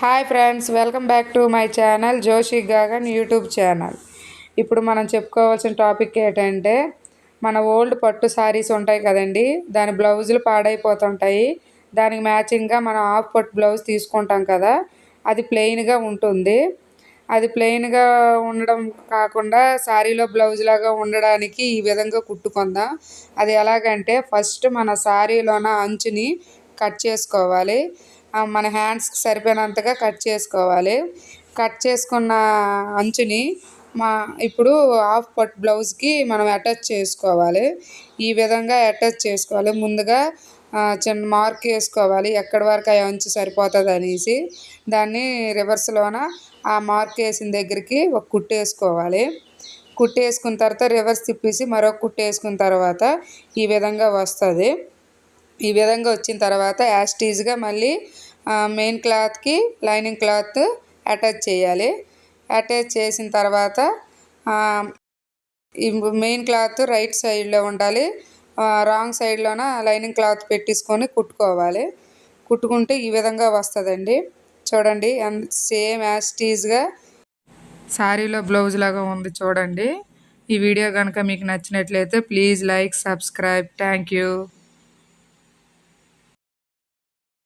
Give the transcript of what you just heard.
Hi friends welcome back to my channel Joshi Gagan YouTube channel. ఇప్పుడు మనం చెప్పుకోవాల్సిన topic ఏంటంటే మన ఓల్డ్ పట్టు శారీస్ ఉంటాయి కదండి దాని బ్లౌజులు పాడైపోతుంటాయి. దానికి మ్యాచింగ్గా మనం హాఫ్ పట్టు బ్లౌజ్ తీసుకుంటాం కదా అది ప్లెయిన్గా ఉంటుంది. అది ప్లెయిన్గా ఉండడం కాకుండా శారీలో బ్లౌజ్ లాగా ఉండడానికి ఈ విధంగా కుట్టుకుందాం. అది ఎలాగంటే ఫస్ట్ మన శారీలోన అంచుని కట్ చేసుకోవాలి. మన హ్యాండ్స్కి సరిపోయినంతగా కట్ చేసుకోవాలి. కట్ చేసుకున్న అంచుని మా ఇప్పుడు హాఫ్ పట్ బ్లౌజ్కి మనం అటాచ్ చేసుకోవాలి. ఈ విధంగా అటాచ్ చేసుకోవాలి. ముందుగా చిన్న మార్క్ వేసుకోవాలి. ఎక్కడి వరకు ఆ అంచు సరిపోతుంది అనేసి దాన్ని రివర్స్లోన ఆ మార్క్ వేసిన దగ్గరికి ఒక కుట్టు వేసుకోవాలి. కుట్టు వేసుకున్న తర్వాత రివర్స్ తిప్పేసి మరొక కుట్టు వేసుకున్న తర్వాత ఈ విధంగా వస్తుంది. ఈ విధంగా వచ్చిన తర్వాత యాస్టీజ్గా మళ్ళీ మెయిన్ క్లాత్కి లైనింగ్ క్లాత్ అటాచ్ చేయాలి. అటాచ్ చేసిన తర్వాత ఈ మెయిన్ క్లాత్ రైట్ సైడ్లో ఉండాలి. రాంగ్ సైడ్లోన లైనింగ్ క్లాత్ పెట్టేసుకొని కుట్టుకోవాలి. కుట్టుకుంటే ఈ విధంగా వస్తుందండి. చూడండి సేమ్ యాస్టీజ్గా శారీలో బ్లౌజ్ లాగా ఉంది చూడండి. ఈ వీడియో కనుక మీకు నచ్చినట్లయితే please like subscribe thank you